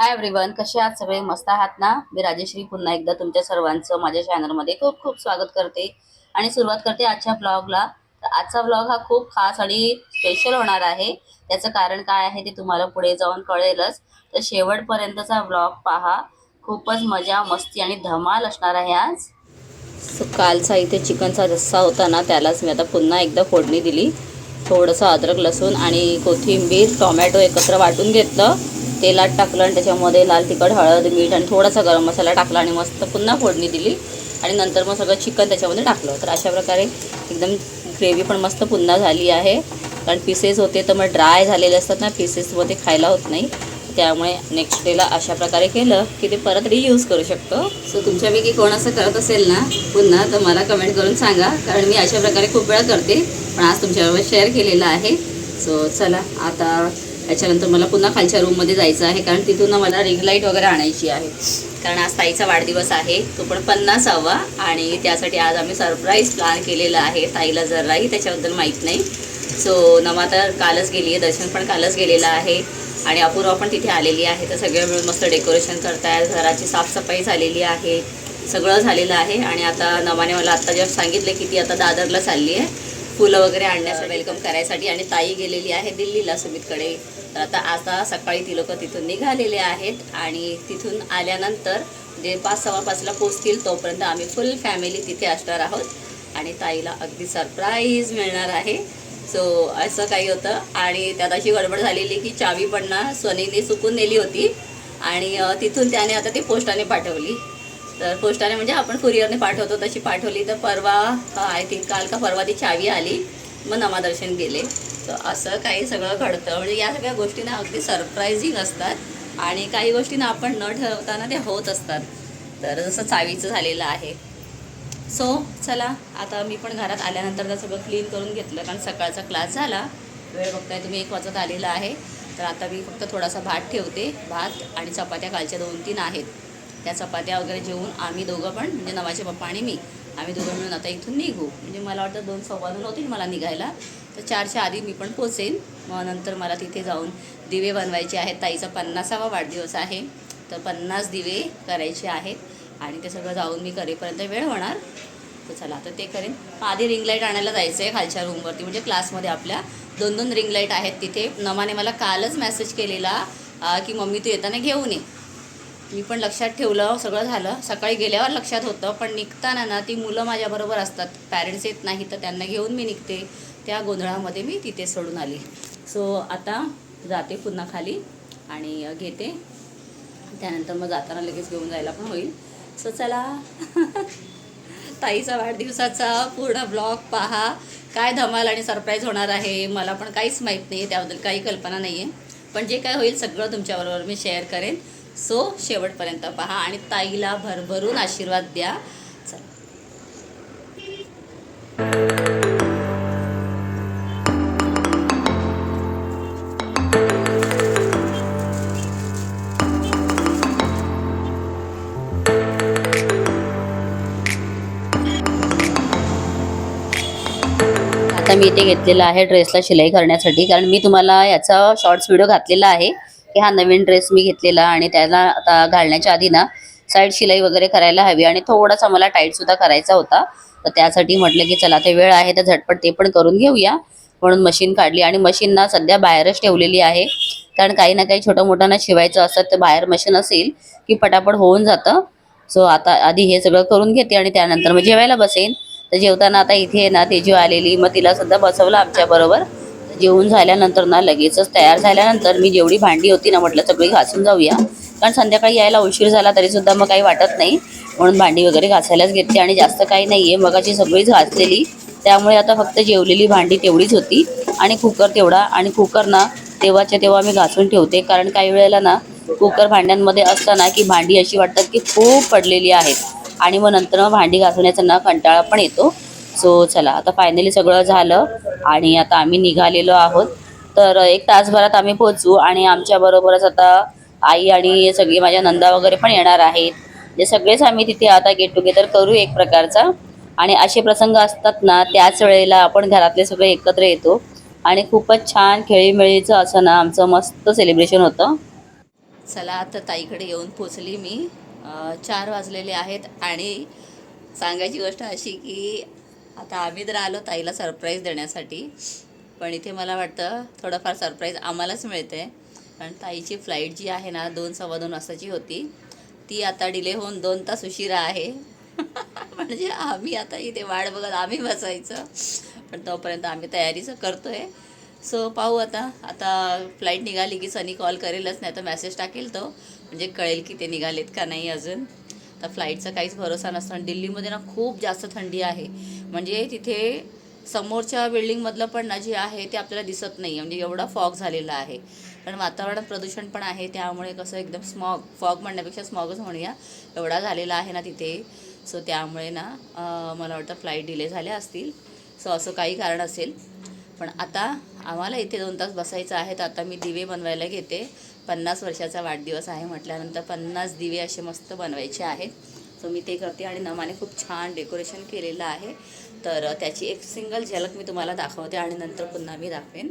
Hi everyone कसे आहात? सगळे मस्त आहात ना? मी राजेश्री. पुन्हा एकदा तुमच्या सर्वांचं माझ्या चॅनलमध्ये खूप खूप स्वागत करते. आणि सुरुवात करते आजच्या ब्लॉगला तर आजचा ब्लॉग हा खूप खास आणि स्पेशल होणार आहे. त्याचं कारण काय आहे ते तुम्हाला पुढे जाऊन कळेलच. तर शेवटपर्यंतचा ब्लॉग पहा. खूपच मजा मस्ती आणि धमाल असणार आहे आज. कालचा इथे चिकनचा रस्सा होता ना त्यालाच मी आता पुन्हा एकदा फोडणी दिली. थोडंसं अद्रक लसूण आणि कोथिंबीर टोमॅटो एकत्र वाटून घेतलं. तेलात टाकलं आणि त्याच्यामध्ये लाल तिखट हळद मीठ आणि थोडासा गरम मसाला टाकला आणि मस्त पुन्हा फोडणी दिली. आणि नंतर मग सगळं चिकन त्याच्यामध्ये टाकलं. तर अशा प्रकारे एकदम ग्रेव्ही पण मस्त पुन्हा झाली आहे. कारण पीसेस होते तर मग ड्राय झालेले असतात ना पीसेसमध्ये खायला होत नाही. त्यामुळे नेक्स्ट डेला अशा प्रकारे केलं की ते परत रियूज करू शकतो. सो तुमच्यापैकी कोण असं करत असेल ना पुन्हा तर मला कमेंट करून सांगा. कारण मी अशा प्रकारे खूप वेळा करते पण आज तुमच्याबरोबर शेअर केलेलं आहे. सो चला आता त्याच्यानंतर मला पुन्हा खालच्या रूममध्ये जायचं आहे कारण तिथून मला रिंग लाइट वगैरे आणायची आहे. कारण आज ताईचा वाढदिवस आहे तो पण पन्नासावा. आणि त्यासाठी आज आम्ही सरप्राईज प्लॅन केलेला आहे ताईला जराही त्याच्याबद्दल माहीत नाही. सो नमा तर कालच गेली आहे दर्शन पण कालच गेलेलं आहे. आणि अपूर्वा पण तिथे आलेली आहे. तर सगळे मिळून मस्त डेकोरेशन करतायत. घराची साफसफाई झालेली आहे. सगळं झालेलं आहे. आणि आता नवाने मला आत्ता जेव्हा सांगितलं की ती आता दादरला चालली आहे. फुलं वगैरे आणण्यासाठी वेलकम करायसाठी. आणि ताई गेलेली आहे दिल्लीला सुमितकडे. तर आता आता सकाळी ती लोक तिथून निघालेले आहेत. आणि तिथून आल्यानंतर जे पाच सव्वा पाचला पोचतील तोपर्यंत आम्ही फुल फॅमिली तिथे असणार आहोत. आणि ताईला अगदी सरप्राईज मिळणार आहे. सो असं काही होतं. आणि त्यात अशी गडबड झालेली की चावी पण ना सोनीने सुकून नेली होती. आणि तिथून त्याने आता ती पोस्टाने पाठवली. तर पोस्टाने म्हणजे आपण कुरिअरने पाठवतो तशी पाठवली. तर परवा आय थिंक काल का परवा ती चावी आली. मग नमादर्शन गेले. तर असं काही सगळं घडतं. म्हणजे या सगळ्या गोष्टींना अगदी सरप्राईझिंग असतात. आणि काही गोष्टींना आपण न ठरवताना त्या होत असतात. तर जसं चावीचं झालेलं आहे. सो चला आता मी पण घरात आल्यानंतर तर सगळं क्लीन करून घेतलं कारण सकाळचा क्लास झाला. वेळ बघताय तुम्ही एक वाजत आलेला आहे. तर आता मी फक्त थोडासा भात ठेवते भात आणि चपात्या. कालच्या दोन तीन आहेत. त्या चपात्या वगैरे जेवून आम्ही दोघं पण म्हणजे नवाचे पप्पा आणि मी आम्ही दोघं मिळून आता इथून निघू. म्हणजे मला वाटतं दोन सव्वा दोन होतील मला निघायला. तर चारच्या आधी मी पण पोचेन. मग नंतर मला तिथे जाऊन दिवे बनवायचे आहेत. ताईचा पन्नासावा वाढदिवस आहे. तर पन्नास दिवे करायचे आहेत. आणि ते सगळं जाऊन मी करेपर्यंत वेळ होणार. तर चला आता ते करेन. आधी रिंग लाइट आणायला जायचं आहे खालच्या रूमवरती म्हणजे क्लासमध्ये आपल्या. दोन दोन रिंग लाइट आहेत तिथे. नमाने मला कालच मेसेज केलेला की मम्मी तू येताना घेऊन ये. मी पण लक्षात ठेवलं सगळं झालं. सकाळी गेल्यावर लक्षात होतं पण निघताना ना ती मुलं माझ्याबरोबर असतात. पॅरेंट्स येत नाही तर त्यांना घेऊन मी निघते. त्या गोंधळामध्ये मी तिथे सोडून आली. सो आता जाते पुन्हा खाली आणि घेते. त्यानंतर मग जाताना लगेच घेऊन जायला पण होईल. सो चला. ताईचा वाढदिवसाचा पूर्ण ब्लॉग पहा. काय धमाल आणि सरप्राईज होणार आहे मला पण काहीच माहीत नाही आहे त्याबद्दल काही कल्पना नाही आहे पण जे काय होईल सगळं तुमच्याबरोबर मी शेअर करेन. सो शेवटपर्यंत पहा आणि ताईला भरभरून आशीर्वाद द्या. चला. इथे घेतलेला आहे ड्रेसला शिलाई करण्यासाठी. कारण मी तुम्हाला याचा शॉर्ट्स व्हिडिओ घातलेला आहे की हा नवीन ड्रेस मी घेतलेला आणि त्याला आता घालण्याच्या आधी ना साईड शिलाई वगैरे करायला हवी आणि थोडासा मला टाईट सुद्धा करायचा होता. तर त्यासाठी म्हटलं की चला ते वेळ आहे तर झटपट ते पण करून घेऊया. म्हणून मशीन काढली आणि मशीन ना सध्या बाहेरच ठेवलेली आहे. कारण काही ना काही छोटं मोठं ना शिवायचं असतं तर बाहेर मशीन असेल की पटापट होऊन जातं. सो आता आधी हे सगळं करून घेते आणि त्यानंतर मग जेवायला बसेन. तर जेवताना आता इथे आहे ना तेजी आलेली. मग तिला सुद्धा बसवलं आमच्या बरोबर. जेवून झाल्यानंतर ना लगेचच तयार झाल्यानंतर मी जेवढी भांडी होती ना म्हटलं सगळी घासून जाऊया. कारण संध्याकाळी यायला उशीर झाला तरी सुद्धा मग काही वाटत नाही. म्हणून भांडी वगैरे घासायलाच घेतली आणि जास्त काही नाही आहे मगाची सगळीच घासलेली. त्यामुळे आता फक्त जेवलेली भांडी तेवढीच होती. आणि कुकर तेवढा. आणि कुकर ना तेव्हाच्या तेव्हा मी घासून ठेवते. कारण काही वेळेला ना कुकर भांड्यांमध्ये असताना की भांडी अशी वाटतात की खूप पडलेली आहेत. आणि मग नंतर मग भांडी घासवण्याचा ना कंटाळा पण येतो. सो चला आता फायनली सगळं झालं आणि आता आम्ही निघालेलो आहोत. तर एक तासभरात आम्ही पोहोचू आणि आमच्याबरोबरच आता आई आणि सगळी माझ्या नंदा वगैरे पण येणार आहेत. जे सगळेच आम्ही तिथे आता गेट टुगेदर करू एक प्रकारचा. आणि असे प्रसंग असतात ना त्याच वेळेला आपण घरातले सगळे एकत्र येतो. आणि खूपच छान खेळीमेळीचं असं ना आमचं मस्त सेलिब्रेशन होतं. चला आता ताईकडे येऊन पोचली मी. चार वाजलेले आहेत आणि सांगायची गोष्ट अशी की आता आम्ही तर आलो ताईला सरप्राईज देण्यासाठी पण इथे मला वाटतं थोडंफार सरप्राईज आम्हालाच मिळते. कारण ताईची फ्लाईट जी आहे ना दोन सव्वा दोन वाजताची होती. ती आता डिले होऊन दोन तास उशिरा आहे. म्हणजे आम्ही आता इथे वाट बघत आम्ही बसायचं. पण तोपर्यंत आम्ही तयारीचं करतोय. सो पाहू आता. आता फ्लाईट निघाली की सनी कॉल करेलच नाही तर मेसेज टाकेल तो. म्हणजे कळेल की ते निघालेत का नाही अजून. तर फ्लाईटचा काहीच भरोसा नसतो आणि दिल्लीमध्ये ना खूप जास्त थंडी आहे. म्हणजे तिथे समोरच्या बिल्डिंगमधलं पण ना जे आहे ते आपल्याला दिसत नाही. म्हणजे एवढा फॉग झालेला आहे. कारण वातावरणात प्रदूषण पण आहे त्यामुळे कसं एकदम स्मॉग फॉग म्हणण्यापेक्षा स्मॉगच म्हणूया. एवढा झालेला आहे ना तिथे. सो त्यामुळे ना मला वाटतं फ्लाईट डिले झाल्या असतील. सो असं काही कारण असेल. पण आता आम्हाला इथे दोन तास बसायचं आहे. तर आता मी दिवे बनवायला घेते. पन्नास वर्षाचा वाढदिवस आहे म्हटल्यानंतर पन्नास दिवे असे मस्त बनवायचे आहेत. सो मी ते करते आणि नमाने खूप छान डेकोरेशन केलेलं आहे. तर त्याची एक सिंगल झलक मी तुम्हाला दाखवते आणि नंतर पुन्हा मी दाखवेन.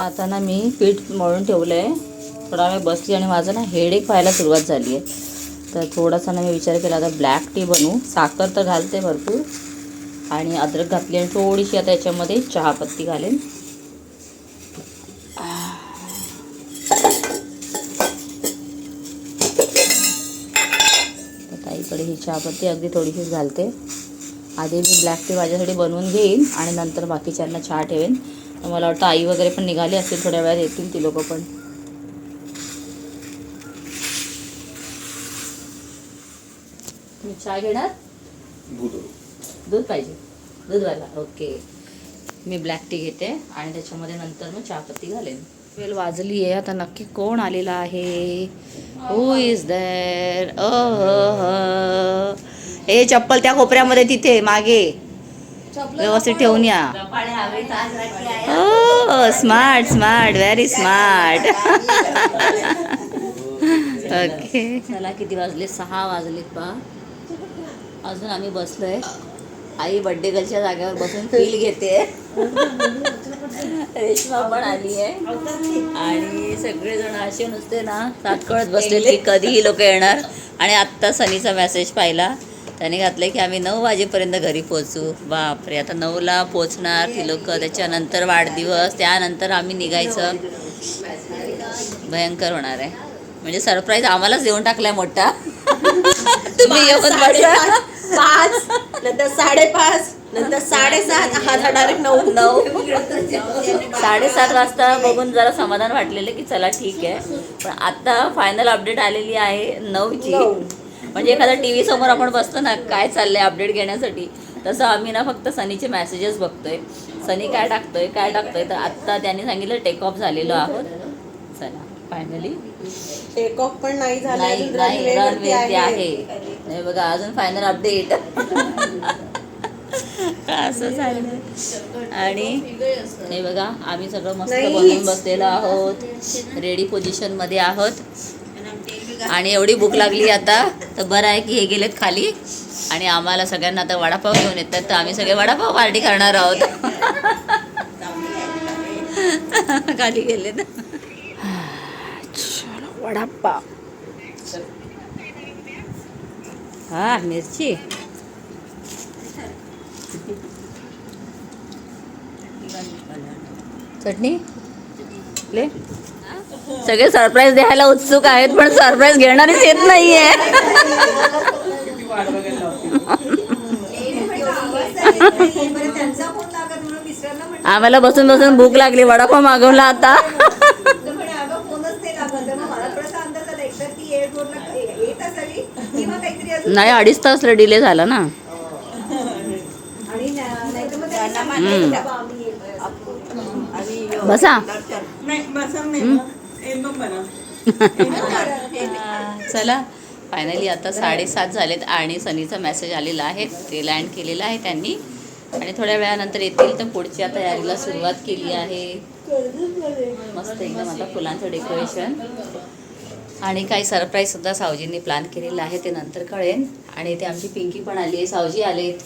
आता ना मी पीठ मळून ठेवलं आहे थोडा वेळ बसली आणि माझं ना हेडेक व्हायला सुरुवात झाली आहे तर थोडासा ना मी विचार केला आता ब्लॅक टी बनवू. साखर तर घालते भरपूर. आणि अद्रक घातली आणि थोडीशी आता याच्यामध्ये चहापत्ती घालेन. तर ताईकडे ही चहापत्ती अगदी थोडीशीच घालते. आधी मी ब्लॅक टी माझ्यासाठी बनवून घेईन आणि नंतर बाकीच्यांना चहा ठेवेन. तर मला वाटतं आई वगैरे पण निघाली असतील थोड्या वेळात येतील ती लोकं पण. तुम्ही चहा घेणार? दूध. पाहिजे. दूधवाला ओके. मी ब्लॅक टी घेते आणि त्याच्यामध्ये नंतर मग चहापत्ती घालेन. वेल वाजली आहे. आता नक्की कोण आलेला आहे? हु. इज देर हे चप्पल त्या कोपऱ्यामध्ये तिथे मागे. व्यवस्थित ठेवून या. Smart smart very smart okay चला किती वाजले? सहा वाजलेत पा अजून आम्ही बसलोय. आई बड्डे गर्लच्या जागेवर बसून फील घेते. रेश्मा पण आली आहे आणि सगळेजण असे नुसते ना तात्कळत बसलेले की कधी ही लोक येणार. आणि आत्ता सनीचा मेसेज पाहिला. त्याने घातलं की आम्ही नऊ वाजेपर्यंत घरी पोहोचू. बापरे आता नऊला पोचणार ती लोक. त्याच्यानंतर वाढदिवस त्यानंतर आम्ही निघायचं. भयंकर होणार आहे. म्हणजे सरप्राईज आम्हालाच देऊन टाकलाय मोठा. तुम्ही येऊन पाच नंतर साडेपाच नंतर साडेसात. हा डायरेक्ट नऊ. नऊ. साडेसात वाजता बघून जरा समाधान वाटलेलं की चला ठीक आहे. पण आता फायनल अपडेट आलेली आहे नऊची. नऊ. म्हणजे एखादा टी व्ही समोर आपण बसतो ना काय चाललंय अपडेट घेण्यासाठी? तसं आम्ही ना फक्त सनीचे मेसेजेस बघतोय. सनी काय टाकतोय काय टाकतोय? तर आत्ता त्यांनी सांगितलं टेक ऑफ झालेलो आहोत. चला फायनली टेक ऑफ पण नाही झालं आहे. नाही बघा अजून फायनल अपडेट असं झालं आणि हे बघा आम्ही सगळं मस्त. बनवून बसलेलो आहोत. रेडी पोझिशनमध्ये आहोत. आणि एवढी भूक लागली आता तर बरं आहे की हे गेलेत खाली. आणि आम्हाला सगळ्यांना आता वडापाव घेऊन येतात तर आम्ही सगळे वडापाव पार्टी करणार आहोत. खाली गेलेत. वडापाव. हा मिरची. चटणी? ले. सगळे सरप्राईज द्यायला उत्सुक आहेत पण सरप्राईज घेणारीच येत नाहीये. आम्हाला बसून बसून भूक लागली वडापाव मागवला आता. नाही अडीच तास डिले झाला ना. बसा. चला. फायनली आता साडेसात झालेत आणि सनीचा मेसेज आलेला आहे. ते लँड केलेला आहे त्यांनी. आणि थोड्या वेळानंतर येतील तर पुढच्या तयारीला सुरुवात केली आहे. मस्त एकदम आता फुलांचं डेकोरेशन आणि काही सरप्राईज सुद्धा सावजींनी प्लॅन केलेलं आहे. ते नंतर कळेल. आणि ते आमची पिंकी पण आली आहे. सावजी आलेत.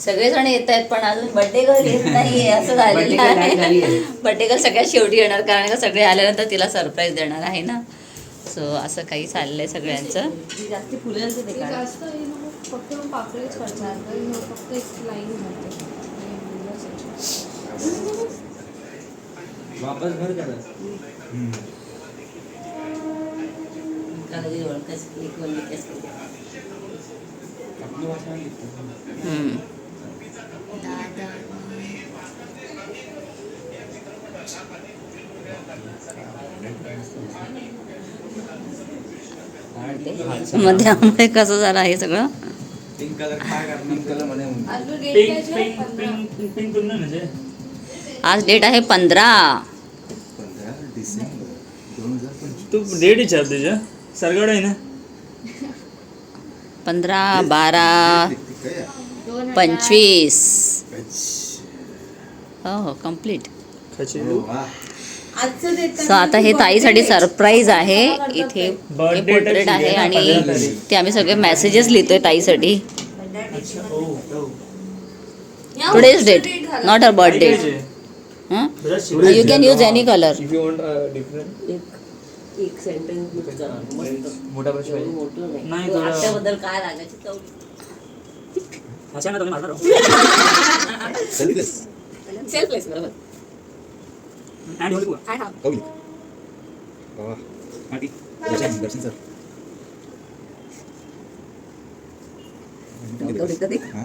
सगळेजण येत आहेत पण अजून बड्डे गर्ल येत नाही असं झालेलं आहे. बड्डे गर्ल सगळ्यात शेवटी येणार कारण का सगळे आल्यानंतर तिला सरप्राईज देणार आहे ना? सो असं काही चाललंय सगळ्यांचं. जास्त फुलं फक्त मग पाकळीच करणार तर हे फक्त एक लाईन घालते वापस भर करा आपली भाषा नाही लिहित. हम्म. मग त्यामुळे कसं झालं आहे सगळं पिंक कलर काय करणार पिंक कलर काय पिंक पंधरा. पिंक पिंक करून म्हणजे आज डेट आहे पंधरा. पंधरा डिसेंबर दोन हजार पंचवीस. तू डेट विचार तुझ्या सरगड आहे ना? पंधरा बारा. पंचवीस. हो हो कंप्लीट खची. हो, वा. आजचं देत सो आता हे ताईसाठी सरप्राईज आहे. इथे हे पोर्ट्रेट आहे आणि. ते आम्ही सगळे मेसेजेस लिहितोय ताईसाठी. Today's date. Not a birthday you can use any colour Uh, different- मोठा प्रश्न आहे. नाही थोडं त्याबद्दल काय लागायचं अच्छा ना तुम्ही मारणार हो. Selfless. सेल्फलेस बरोबर And होली बुवा. कौलिक. वा. माटी. दर्शन दर्शन सर हा?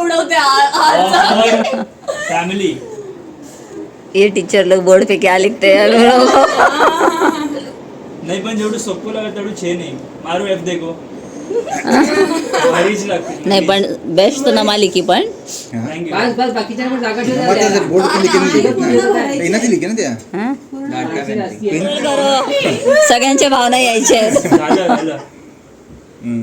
उडवते फॅमिली. ये टीचर लोग बोर्ड पे क्या लिखते हैं लोग नाही पण जेवढं सोपं लागत तेवढं छे नाही. मारू एफ देखो. भारीच लागते. नाही पण बेस्ट तो नमा लिखी पण. हा. थँक्यू बस बस बाकीच्या पण जागा बोर्ड लिखे नाही. लिखे ना त्या? सगळ्यांच्या भावना यायच्या आहेत. झालं झालं हम्म.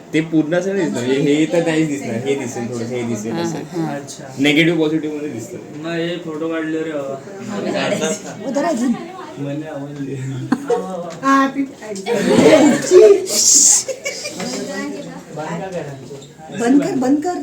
ते पूर्ण असं नाही दिसणार हे हे तर नाही दिसणार हे दिसेल थोडं हे दिसेल असं. अच्छा. नेगेटिव्ह पॉझिटिव्हमध्ये दिसतं मग हे फोटो काढले रे. बाबा मला आवडले. बंद कर बंद कर.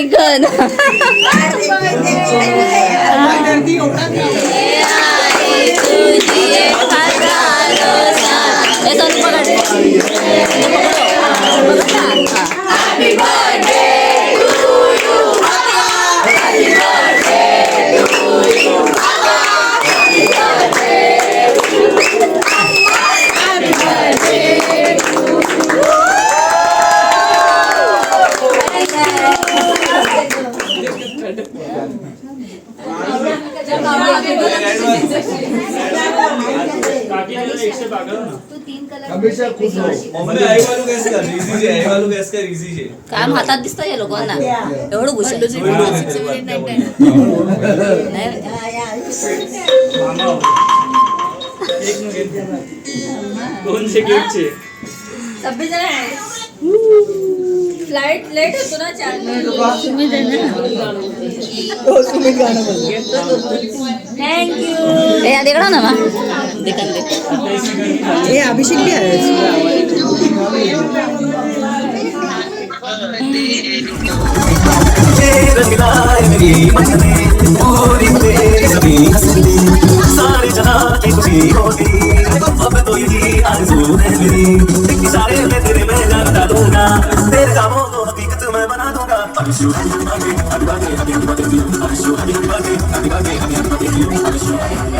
वेट करी करी कन हातात दिसतं या लोकांना एवढं घुस नाही मामा एक नु घेत दोनशे गिफ्टचे फ्लाईट लेट होतो ना चार ए या देखणा ना मग देखन देख हे अभिषेक बी आहे सारे जहां की खुशी होगी अब तो यही आरज़ू है मेरी एक इशारे में तेरे मैं जान डालूंगा तेरे कामों को हकीकत मैं बना दूंगा Wish you happy birthday, happy birthday, happy birthday, wish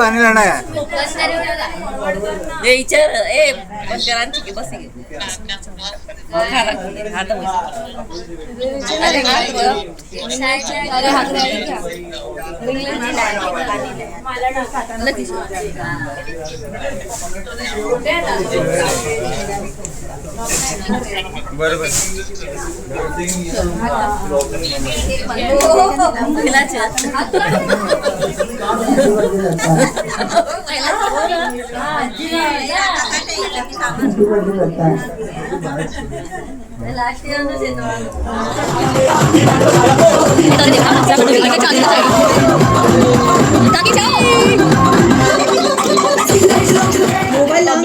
आणि राणा अरे हा ग्रॅनी घ्या बरोबर.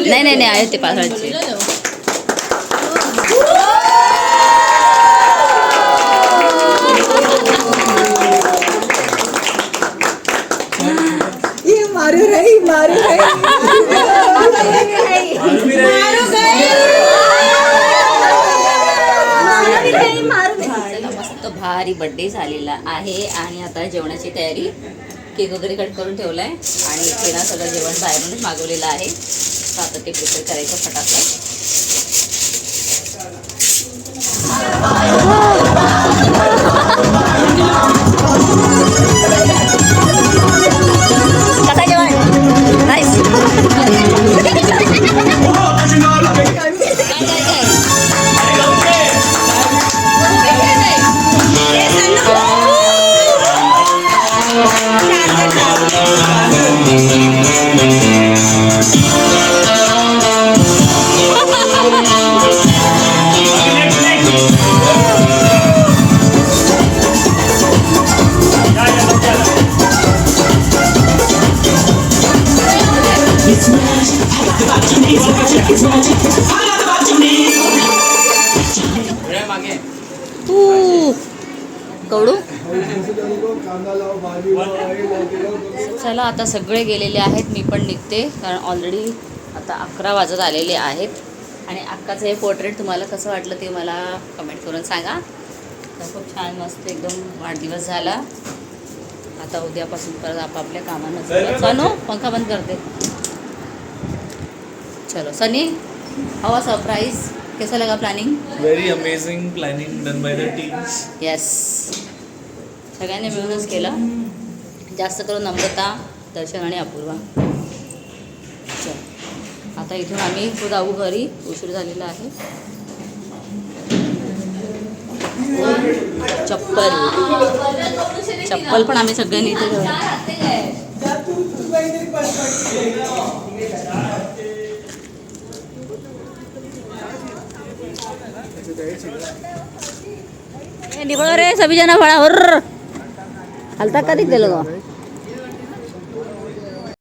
नाही नाही नाही आहे ते पासळाचे मारू रही मारू चला मस्त भारी झालेला आहे आणि आता जेवणाची तयारी केक वगैरे कट करून ठेवलाय आणि इथे ना सगळं जेवण बाहेरूनच मागवलेलं आहे. तर आता ते प्रिपेअर करायचं फटाफट. कवडू. चला आता सगळे गेलेले आहेत. मी पण निघते कारण ऑलरेडी आता अकरा वाजत आलेले आहेत. आणि अक्काचं हे पोर्ट्रेट तुम्हाला कसं वाटलं ते मला कमेंट करून सांगा. तर खूप छान मस्त एकदम वाढदिवस झाला. आता उद्यापासून परत आपापल्या कामानं हो, पंखा बंद करते. चलो सनी हवा सरप्राईज कैसा लगा planning very amazing planning done by the teams yes सगळ्यांनी मिळूनच केलं. जास्त करून नम्रता दर्शन आणि अपूर्वा. चल. आता इथून आम्ही जाऊ घरी. उशीर झालेला आहे. चप्पल. चप्पल पण आम्ही सगळ्यांनी इथे ठेवली निघलो रे सभी जना फळा हल्ता कधी दिलं गं